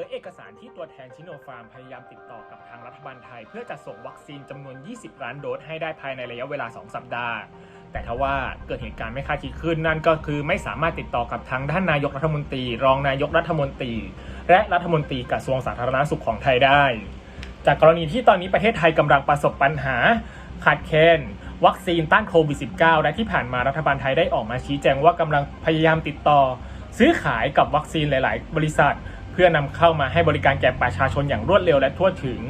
อเอกสารที่ตัวแทนชิโนฟาร์มพยายามติดต่อกับทางรัฐบาลไทย เพื่อจะส่งวัคซีนจำนวน 20 ล้านโดสให้ได้ภายในระยะเวลา 2 สัปดาห์ แต่ทว่าเกิดเหตุการณ์ไม่คาดคิดขึ้นนั่นก็คือไม่สามารถติดต่อกับทางด้านนายกรัฐมนตรี รองนายกรัฐมนตรี และรัฐมนตรีกระทรวงสาธารณสุขของไทยได้ จากกรณีที่ตอนนี้ประเทศไทยกำลังประสบปัญหาขาดแคลนวัคซีนต้านโควิด -19 และที่ผ่านมารัฐบาลไทยได้ออกมาชี้แจงว่ากำลังพยายามติดต่อ ซื้อขายกับวัคซีนหลาย ๆ บริษัท เพื่อนำเข้ามาให้บริการแก่ประชาชนอย่างรวดเร็วและทั่วถึง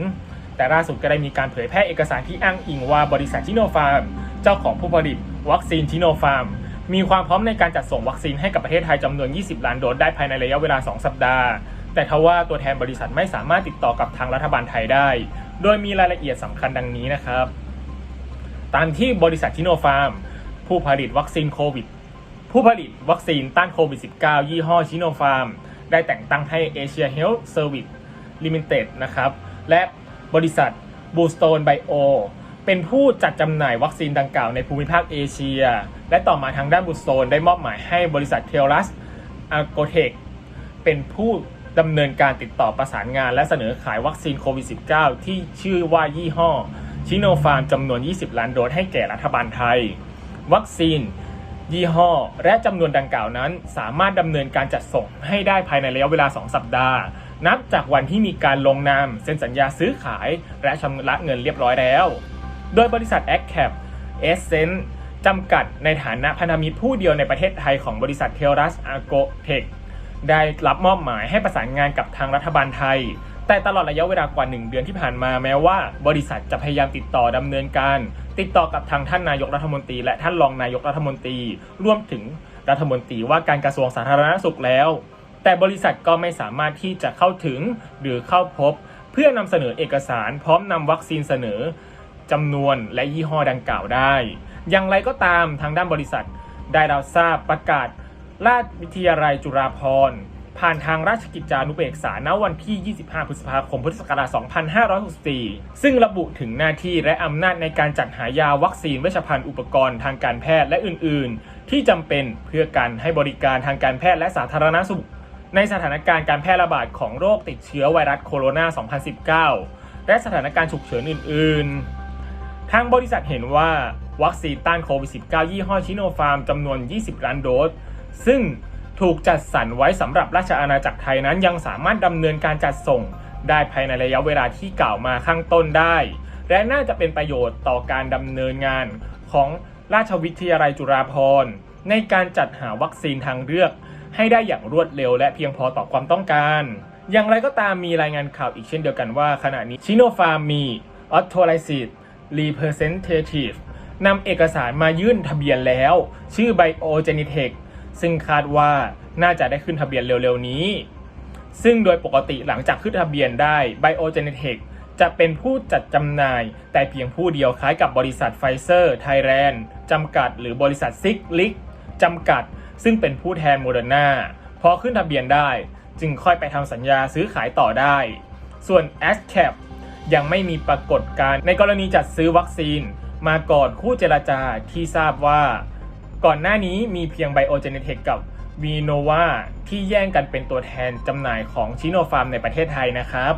แต่ล่าสุดก็ได้มีการเผยแพร่เอกสารที่อ้างอิงว่าบริษัทชิโนฟาร์ม เจ้าของผู้ผลิตวัคซีนชิโนฟาร์ม มีความพร้อมในการจัดส่งวัคซีนให้กับประเทศไทยจำนวน 20 ล้านโดสได้ภายในระยะเวลา 2 สัปดาห์ แต่ทว่าตัวแทนบริษัทไม่สามารถติดต่อกับทางรัฐบาลไทยได้ โดยมีรายละเอียดสำคัญดังนี้นะครับ ตามที่บริษัทชิโนฟาร์ม ผู้ผลิตวัคซีนโควิดผู้ผลิตวัคซีนต้านโควิด -19 ยี่ห้อชิโนฟาร์ม ได้แต่งตั้งให้ Asia Health Service Limited นะครับและบริษัท Bluestone Bio เป็นผู้จัดจำหน่ายวัคซีนดังกล่าวในภูมิภาคเอเชีย และต่อมาทางด้าน Bluestone ได้มอบหมายให้บริษัท t e l u s a g r o t e c h เป็นผู้ดำเนินการติดต่อประสานงาน และเสนอขายวัคซีนโควิด -19 ที่ชื่อว่ายี่ห้อชิโนฟาร์มจำนวน 20 ล้านโดสให้แก่รัฐบาลไทย วัคซีน ยี่ห้อ และจำนวนดังกล่าวนั้น สามารถดำเนินการจัดส่งให้ได้ภายในระยะเวลา 2 สัปดาห์ นับจากวันที่มีการลงนามเซ็นสัญญาซื้อขาย และชำระเงินเรียบร้อยแล้ว โดยบริษัท a c c a p e s s e n c e จำกัดในฐานะพันธมิตรผู้เดียวในประเทศไทยของบริษัท t e l u s a g r o t e c h ได้รับมอบหมายให้ประสานงานกับทางรัฐบาลไทย แต่ตลอดระยะเวลากว่า 1 เดือนที่ผ่านมาแม้ว่า บริษัทจะพยายามติดต่อดำเนินการ ติดต่อกับทางท่านนายกรัฐมนตรี และท่านรองนายกรัฐมนตรีรวมถึงรัฐมนตรีว่าการกระทรวงสาธารณสุขแล้ว แต่บริษัทก็ไม่สามารถที่จะเข้าถึงหรือเข้าพบ เพื่อนำเสนอเอกสาร พร้อมนำวัคซีนเสนอจำนวนและยี่ห้อดังกล่าวได้ อย่างไรก็ตามทางด้านบริษัทได้รับทราบประกาศราชวิทยาลัยจุฬาภรณ์ ผ่านทางราชกิจจานุเบกษาณวันที่ 25 พฤษภาคม พุทธศักราช 2564 ซึ่งระบุถึงหน้าที่และอำนาจในการจัดหายาวัคซีนเวชภัณฑ์อุปกรณ์ทางการแพทย์และอื่น ๆ ที่จำเป็นเพื่อการให้บริการทางการแพทย์และสาธารณสุข ในสถานการณ์การแพร่ระบาดของโรคติดเชื้อไวรัสโคโรนา 2019 และสถานการณ์ฉุกเฉินอื่น ๆ ทางบริษัทเห็นว่าวัคซีนต้านโควิด -19 ยี่ห้อชิโนฟาร์มจำนวน 20 ล้านโดส ซึ่ง ถูกจัดสรรไว้สำหรับราชอาณาจักรไทยนั้นยังสามารถดำเนินการจัดส่ง ได้ภายในระยะเวลาที่กล่าวมาข้างต้นได้ และน่าจะเป็นประโยชน์ต่อการดำเนินงานของราชวิทยาลัยจุฬาภรณ์ในการจัดหาวัคซีนทางเลือก ให้ได้อย่างรวดเร็วและเพียงพอต่อความต้องการ อย่างไรก็ตามมีรายงานข่าวอีกเช่นเดียวกันว่า ขณะนี้ชิโนฟาร์มมี authorized representative นำเอกสารมายื่นทะเบียนแล้ว ชื่อ BioGenitech ซึ่งคาดว่าน่าจะได้ขึ้นทะเบียนเร็วๆนี้ ซึ่งโดยปกติหลังจากขึ้นทะเบียนได้ BioGenitech จะเป็นผู้จัดจำหน่าย แต่เพียงผู้เดียวคล้ายกับบริษัทไฟเซอร์ไทยแลนด์จำกัด หรือบริษัทซิกลิกจำกัด ซึ่งเป็นผู้แทนโมเดอร์นาพอขึ้นทะเบียนได้ จึงค่อยไปทำสัญญาซื้อขายต่อได้ ส่วน a s c a p ยังไม่มีปรากฏการณ์ในกรณีจัดซื้อวัคซีน มาก่อนคู่เจรจาที่ทราบว่า ก่อนหน้านี้มีเพียง BioGenetech กับ v ีโนวาที่แย่งกันเป็นตัวแทนจำหน่ายของชิโนฟาร์มในประเทศไทยนะครับ